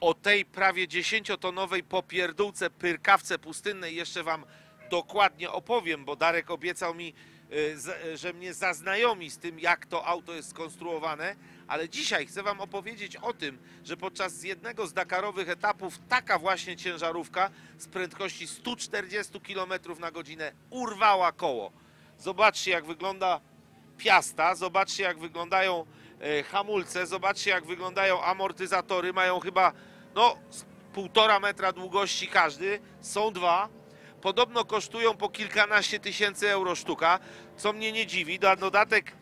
o tej prawie 10-tonowej popierdółce pyrkawce pustynnej jeszcze Wam dokładnie opowiem, bo Darek obiecał mi, y, że mnie zaznajomi z tym, jak to auto jest skonstruowane, ale dzisiaj chcę Wam opowiedzieć o tym, że podczas jednego z Dakarowych etapów taka właśnie ciężarówka z prędkości 140 km na godzinę urwała koło. Zobaczcie, jak wygląda piasta, zobaczcie, jak wyglądają hamulce, zobaczcie, jak wyglądają amortyzatory. Mają chyba no, półtora metra długości każdy, są dwa. Podobno kosztują po kilkanaście tysięcy euro sztuka, co mnie nie dziwi. Na dodatek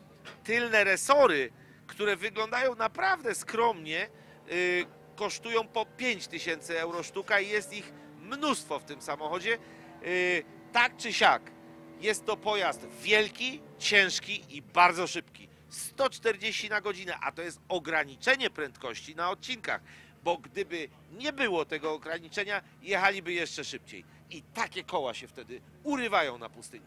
tylne resory, które wyglądają naprawdę skromnie, y, kosztują po 5 tysięcy euro sztuka i jest ich mnóstwo w tym samochodzie. Y, tak czy siak, jest to pojazd wielki, ciężki i bardzo szybki. 140 na godzinę, a to jest ograniczenie prędkości na odcinkach, bo gdyby nie było tego ograniczenia, jechaliby jeszcze szybciej. I takie koła się wtedy urywają na pustyni.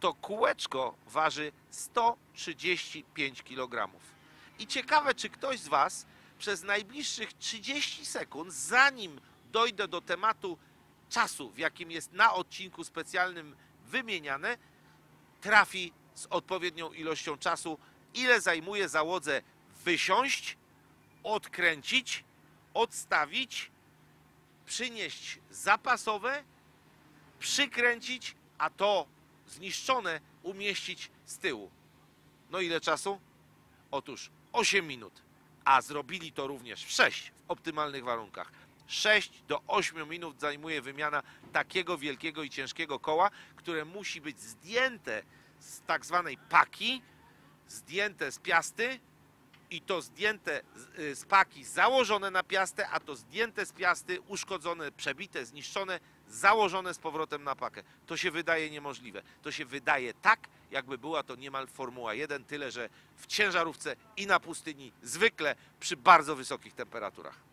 To kółeczko waży 135 kg. I ciekawe, czy ktoś z Was przez najbliższych 30 sekund, zanim dojdę do tematu czasu, w jakim jest na odcinku specjalnym wymieniane, trafi z odpowiednią ilością czasu, ile zajmuje załodze wysiąść, odkręcić, odstawić, przynieść zapasowe, przykręcić, a to zniszczone umieścić z tyłu. No ile czasu? Otóż 8 minut, a zrobili to również w 6 w optymalnych warunkach. 6 do 8 minut zajmuje wymiana takiego wielkiego i ciężkiego koła, które musi być zdjęte z tak zwanej paki, zdjęte z piasty i to zdjęte z, y, z paki, założone na piastę, a to zdjęte z piasty, uszkodzone, przebite, zniszczone, założone z powrotem na pakę. To się wydaje niemożliwe. To się wydaje tak, jakby była to niemal Formuła 1, tyle że w ciężarówce i na pustyni, zwykle przy bardzo wysokich temperaturach.